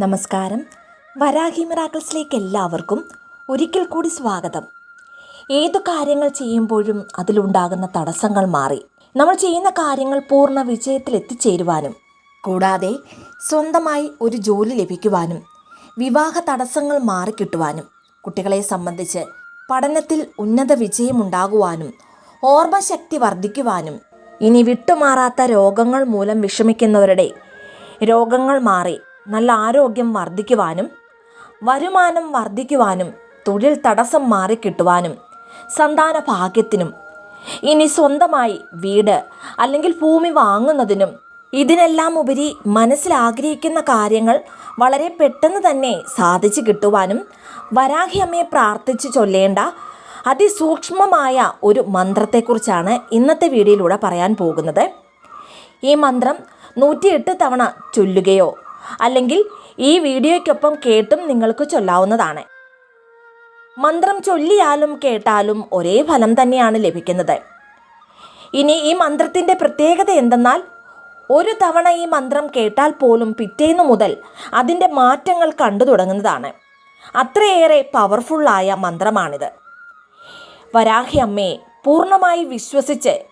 നമസ്കാരം. വരാഹി മിറാക്കിൾസിലേക്ക് എല്ലാവർക്കും ഒരിക്കൽ കൂടി സ്വാഗതം. ഏതു കാര്യങ്ങൾ ചെയ്യുമ്പോഴും അതിലുണ്ടാകുന്ന തടസ്സങ്ങൾ മാറി. നമ്മൾ ചെയ്യുന്ന കാര്യങ്ങൾ പൂർണ വിജയത്തിൽ എത്തിച്ചേരുവാനും കൂടാതെ സ്വന്തമായി ഒരു ജോലി ലഭിക്കുവാനും വിവാഹ തടസ്സങ്ങൾ മാറിക്കിട്ടുവാനും കുട്ടികളെ സംബന്ധിച്ച് പഠനത്തിൽ ഉന്നത വിജയമുണ്ടാകുവാനും ഓർമ്മശക്തി വർദ്ധിക്കുവാനും ഇനി വിട്ടുമാറാത്ത രോഗങ്ങൾ മൂലം വിഷമിക്കുന്നവരുടെ രോഗങ്ങൾ മാറി നല്ല ആരോഗ്യം വർദ്ധിക്കുവാനും വരുമാനം വർദ്ധിക്കുവാനും തൊഴിൽ തടസ്സം മാറിക്കിട്ടുവാനും സന്താന ഭാഗ്യത്തിനും ഇനി സ്വന്തമായി വീട് അല്ലെങ്കിൽ ഭൂമി വാങ്ങുന്നതിനും ഇതിനെല്ലാം ഉപരി മനസ്സിൽ ആഗ്രഹിക്കുന്ന കാര്യങ്ങൾ വളരെ പെട്ടെന്ന് തന്നെ സാധിച്ചു കിട്ടുവാനും വരാഹി അമ്മയെ പ്രാർത്ഥിച്ചു ചൊല്ലേണ്ട അതിസൂക്ഷ്മമായ ഒരു മന്ത്രത്തെക്കുറിച്ചാണ് ഇന്നത്തെ വീഡിയോയിലൂടെ പറയാൻ പോകുന്നത്. ഈ മന്ത്രം നൂറ്റിയെട്ട് തവണ ചൊല്ലുകയോ അല്ലെങ്കിൽ ഈ വീഡിയോയ്ക്കൊപ്പം കേട്ടും നിങ്ങൾക്ക് ചൊല്ലാവുന്നതാണ്. മന്ത്രം ചൊല്ലിയാലും കേട്ടാലും ഒരേ ഫലം തന്നെയാണ് ലഭിക്കുന്നത്. ഇനി ഈ മന്ത്രത്തിന്റെ പ്രത്യേകത എന്തെന്നാൽ ഒരു തവണ ഈ മന്ത്രം കേട്ടാൽ പോലും പിറ്റേന്നു മുതൽ അതിന്റെ മാറ്റങ്ങൾ കണ്ടു തുടങ്ങുന്നതാണ്. അത്രയേറെ പവർഫുള്ളായ മന്ത്രമാണിത്. വരാഹി അമ്മയെ പൂർണമായി വിശ്വസിച്ച്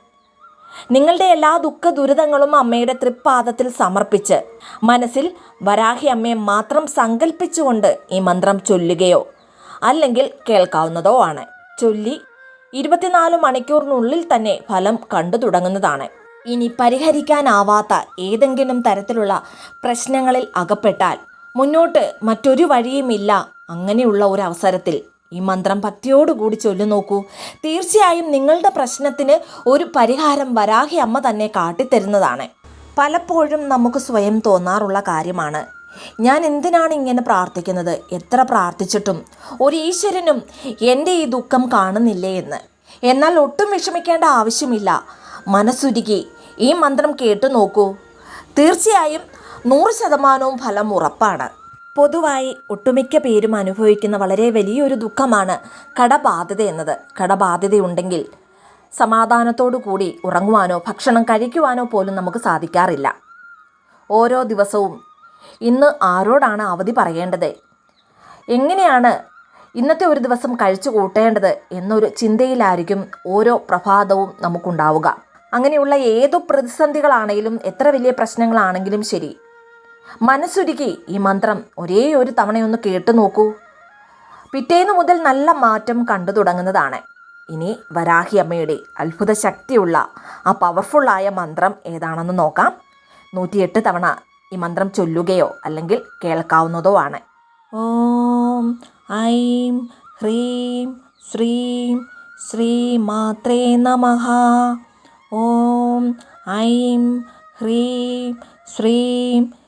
നിങ്ങളുടെ എല്ലാ ദുഃഖ ദുരിതങ്ങളും അമ്മയുടെ തൃപ്പാദത്തിൽ സമർപ്പിച്ച് മനസ്സിൽ വരാഹി അമ്മയെ മാത്രം സങ്കല്പിച്ചുകൊണ്ട് ഈ മന്ത്രം ചൊല്ലുകയോ അല്ലെങ്കിൽ കേൾക്കാവുന്നതോ ആണ്. ചൊല്ലി ഇരുപത്തിനാല് മണിക്കൂറിനുള്ളിൽ തന്നെ ഫലം കണ്ടു തുടങ്ങുന്നതാണ്. ഇനി പരിഹരിക്കാനാവാത്ത ഏതെങ്കിലും തരത്തിലുള്ള പ്രശ്നങ്ങളിൽ അകപ്പെട്ടാൽ മുന്നോട്ട് മറ്റൊരു വഴിയുമില്ല അങ്ങനെയുള്ള ഒരു അവസരത്തിൽ ഈ മന്ത്രം ഭക്തിയോടുകൂടി ചൊല്ലു നോക്കൂ. തീർച്ചയായും നിങ്ങളുടെ പ്രശ്നത്തിന് ഒരു പരിഹാരം വരാഹി അമ്മ തന്നെ കാട്ടിത്തരുന്നതാണ്. പലപ്പോഴും നമുക്ക് സ്വയം തോന്നാറുള്ള കാര്യമാണ്. ഞാൻ എന്തിനാണ് ഇങ്ങനെ പ്രാർത്ഥിക്കുന്നത്? എത്ര പ്രാർത്ഥിച്ചിട്ടും ഒരു ഈശ്വരനും എന്റെ ഈ ദുഃഖം കാണുന്നില്ലേ എന്ന്. എന്നാൽ ഒട്ടും വിഷമിക്കേണ്ട ആവശ്യമില്ല. മനസ്സുരുകി ഈ മന്ത്രം കേട്ടു നോക്കൂ. തീർച്ചയായും നൂറ് ശതമാനവും ഫലം ഉറപ്പാണ്. പൊതുവായി ഒട്ടുമിക്ക പേരും അനുഭവിക്കുന്ന വളരെ വലിയൊരു ദുഃഖമാണ് കടബാധ്യത എന്നത്. കടബാധ്യതയുണ്ടെങ്കിൽ സമാധാനത്തോടു കൂടി ഉറങ്ങുവാനോ ഭക്ഷണം കഴിക്കുവാനോ പോലും നമുക്ക് സാധിക്കാറില്ല. ഓരോ ദിവസവും ഇന്ന് ആരോടാണ് അവധി പറയേണ്ടത്? എങ്ങനെയാണ് ഇന്നത്തെ ഒരു ദിവസം കഴിച്ചു കൂട്ടേണ്ടത് എന്നൊരു ചിന്തയിലായിരിക്കും ഓരോ പ്രഭാതവും നമുക്കുണ്ടാവുക. അങ്ങനെയുള്ള ഏതു പ്രതിസന്ധികളാണെങ്കിലും എത്ര വലിയ പ്രശ്നങ്ങളാണെങ്കിലും ശരി മനസ്സുരുക്കി ഈ മന്ത്രം ഒരേ ഒരു തവണയൊന്ന് കേട്ടു നോക്കൂ. പിറ്റേന്ന് മുതൽ നല്ല മാറ്റം കണ്ടു തുടങ്ങുന്നതാണ്. ഇനി വരാഹി അമ്മയുടെ അത്ഭുത ശക്തിയുള്ള ആ പവർഫുള്ളായ മന്ത്രം ഏതാണെന്ന് നോക്കാം. നൂറ്റിയെട്ട് തവണ ഈ മന്ത്രം ചൊല്ലുകയോ അല്ലെങ്കിൽ കേൾക്കാവുന്നതോ ആണ്. ഓം ഐം ഹ്രീം ശ്രീം ശ്രീ മാത്രേ നമഃ. ഓം ഐം ഹ്രീം ശ്രീം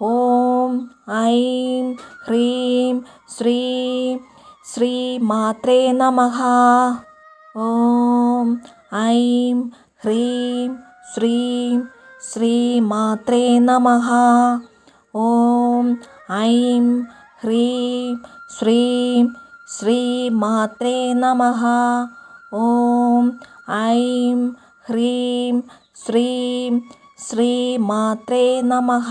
ഓം ഐം ഹ്രീം ശ്രീം ശ്രീ മാത്രേ നമഃ ഓം ഐം ഹ്രീം ശ്രീം ശ്രീ മാത്രേ നമഃ ഓം ഐം ഹ്രീം ശ്രീം ശ്രീ മാത്രേ നമഃ ഓം ഐം ഹ്രീം ശ്രീം ശ്രീ മാത്രേ നമഃ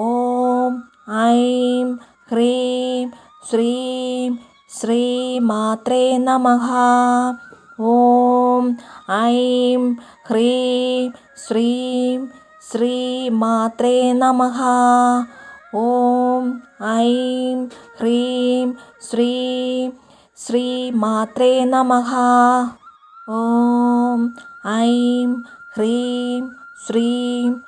ഓം ഐം ഹ്രീം ശ്രീം മാത്രേ നമഃ. ഓം ഐം ഹ്രീം ശ്രീം മാത്രേ നമഃ. ഓം ഐം ഹ്രീം ശ്രീം മാത്രേ നമഃ. ഓം ഐം ഹ്രീം ശ്രീം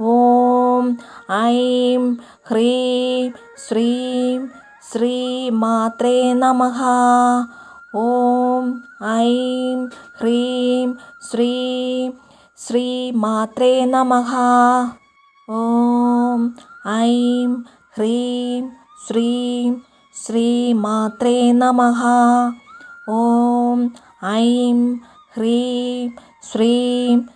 ഓം ഐം ഹ്രീം ശ്രീം മാത്രേ നമ. ഓം ഐം ഹ്രീം ശ്രീം മാത്രേ നമ. ഓം ഐം ഹ്രീം ശ്രീം മാത്രേ നമ. ഓം ഐം ഹ്രീം ശ്രീം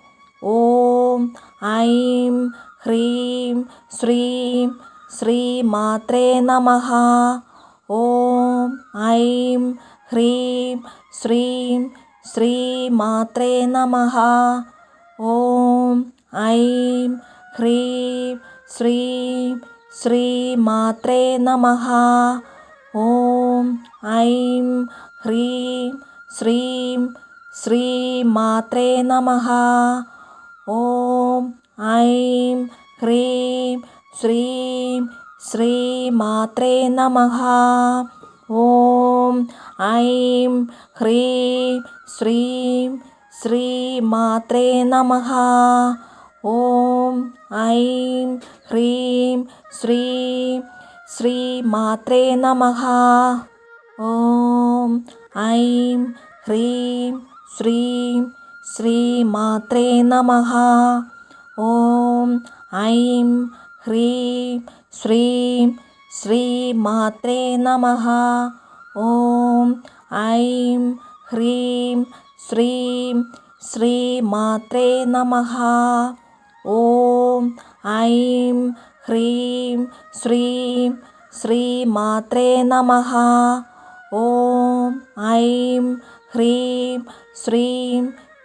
ഓം ഐം ഹ്രീം ശ്രീം ശ്രീമാത്രേ നമ. ഓം ഐം ഹ്രീം ശ്രീം ശ്രീമാത്രേ നമ. ഓം ഐം ഹ്രീം ശ്രീം ശ്രീമാത്രേ നമ. ഓം ഐം ഹ്രീം ശ്രീം ശ്രീമാത്രേ നമ. ഓം ഐം ഹ്രീം ശ്രീം മാത്രേ നമ ഓം ഐം ഹ്രീം ശ്രീം മാത്രേ നമ ഓം ഐം ഹ്രീം ശ്രീം മാത്രേ നമ ഓം ഐം ഹ്രീം ശ്രീം ശ്രീമാത്രേ നമ. ഓം ഐം ഹ്രീം ശ്രീം ശ്രീമാത്രേ നമ. ഓം ഐം ഹ്രീം ശ്രീം ശ്രീമാത്രേ നമ. ഓം ഐം ഹ്രീം ശ്രീം ശ്രീമാത്രേ നമ. ഓം ഐം ഹ്രീം ശ്രീം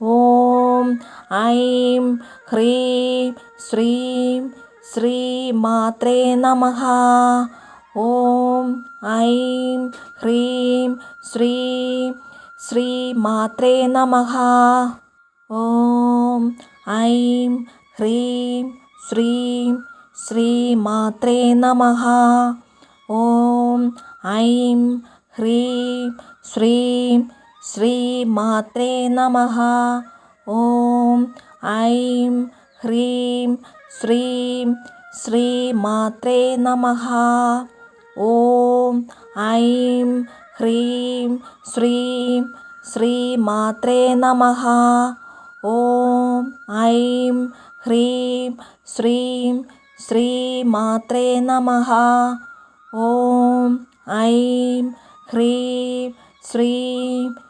ഓം ഐം ഹ്രീം ശ്രീം മാത്രേ നമഃ ഓം ഐം ഹ്രീം ശ്രീം മാത്രേ നമഃ ഓം ഐം ഹ്രീം ശ്രീം മാത്രേ നമഃ ഓം ഐം ഹ്രീം ശ്രീം ശ്രീമാത്രേ നമഃ. ഓം ഐം ഹ്രീം ശ്രീം ശ്രീമാത്രേ നമഃ. ഓം ഐം ഹ്രീം ശ്രീം ശ്രീമാത്രേ നമഃ. ഓം ഐം ഹ്രീം ശ്രീം ശ്രീമാത്രേ നമഃ. ഓം ഐം ഹ്രീം ശ്രീം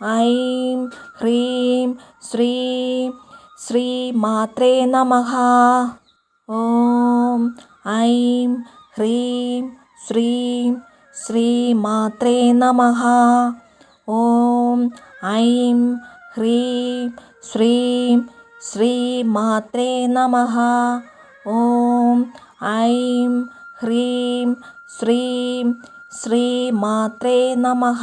ഐം ഹ്രീം ശ്രീം ശ്രീ മാത്രേ നമഹ ഓം ഐം ഹ്രീം ശ്രീം ശ്രീ മാത്രേ നമഹ ഓം ഐം ഹ്രീം ശ്രീം ശ്രീ മാത്രേ നമഹ ഓം ഐം ഹ്രീം ശ്രീം ശ്രീ മാത്രേ നമഹ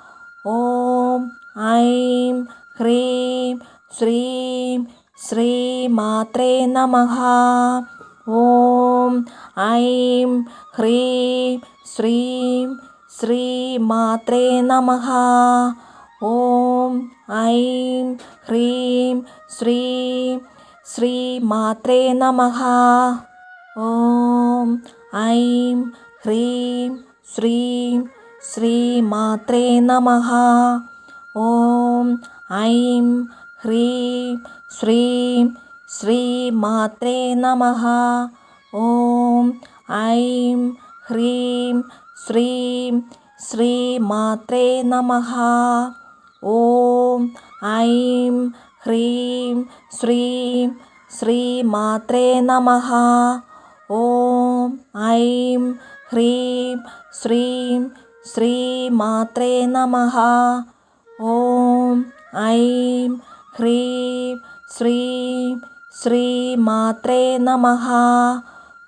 ഓം ഐം ഹ്രീം ശ്രീം ശ്രീമാത്രേ നമഃ. ഓം ഐം ഹ്രീം ശ്രീം ശ്രീമാത്രേ നമഃ. ഓം ഐം ഹ്രീം ശ്രീം ശ്രീമാത്രേ നമഃ. ഓം ഐം ഹ്രീം ശ്രീം ശ്രീമാത്രേ നമഃ. ഓം ഐം ഹ്രീം ശ്രീം ശ്രീമാത്രേ നമഃ. ഓം ഐം ഹ്രീം ശ്രീം ശ്രീമാത്രേ നമഃ. ഓം ഐം ഹ്രീം ശ്രീം ശ്രീമാത്രേ നമഃ. ഓം ഐം ഹ്രീം ശ്രീം ശ്രീമാത്രേ നമഃ. ഓം ഐം ഹ്രീം ശ്രീം ശ്രീമാത്രേ നമഃ.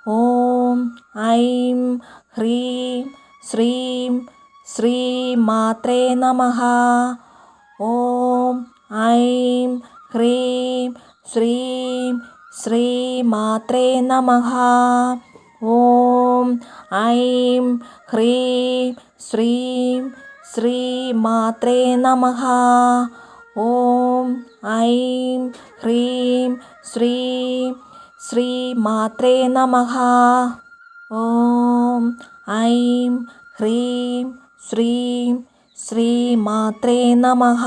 ഓം ഐം ഹ്രീം ശ്രീം ശ്രീമാത്രേ നമഃ. ഓം ഐം ഹ്രീം ശ്രീം ശ്രീമാത്രേ നമഃ. ഓം ഐം ഹ്രീം ശ്രീം മാത്രേ നമഃ. ഓം ഐം ഹ്രീം ശ്രീം മാത്രേ നമഃ. ഓം ഐം ഹ്രീം ശ്രീം മാത്രേ നമഃ.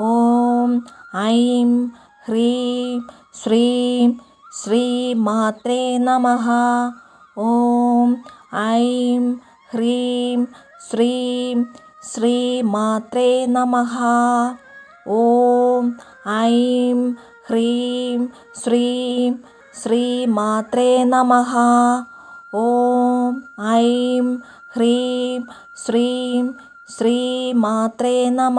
ഓം ഐം ഹ്രീം ശ്രീം ശ്രീമാത്രേ നമ. ഓം ഐം ഹ്രീം ശ്രീം ശ്രീമാത്രേ നമ. ഓം ഐം ഹ്രീം ശ്രീം ശ്രീമാത്രേ നമ. ഓം ഐം ഹ്രീം ശ്രീം ശ്രീമാത്രേ നമ.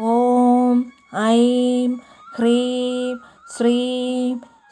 ഓം ഐം ഹ്രീം ശ്രീം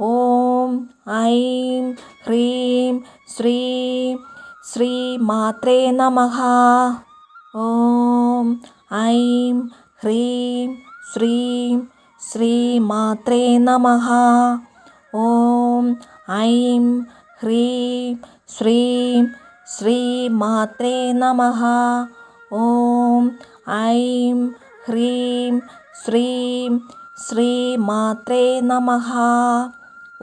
ഓം ഐം ഹ്രീം ശ്രീം ശ്രീ മാത്രേ നമഃ. ഓം ഐം ഹ്രീം ശ്രീം ശ്രീ മാത്രേ നമഃ. ഓം ഐം ഹ്രീം ശ്രീം ശ്രീ മാത്രേ നമഃ. ഓം ഐം ഹ്രീം ശ്രീം ശ്രീ മാത്രേ നമഃ.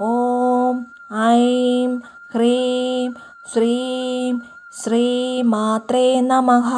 ഓം ഐം ഹ്രീം ശ്രീം ശ്രീ മാത്രേ നമഹ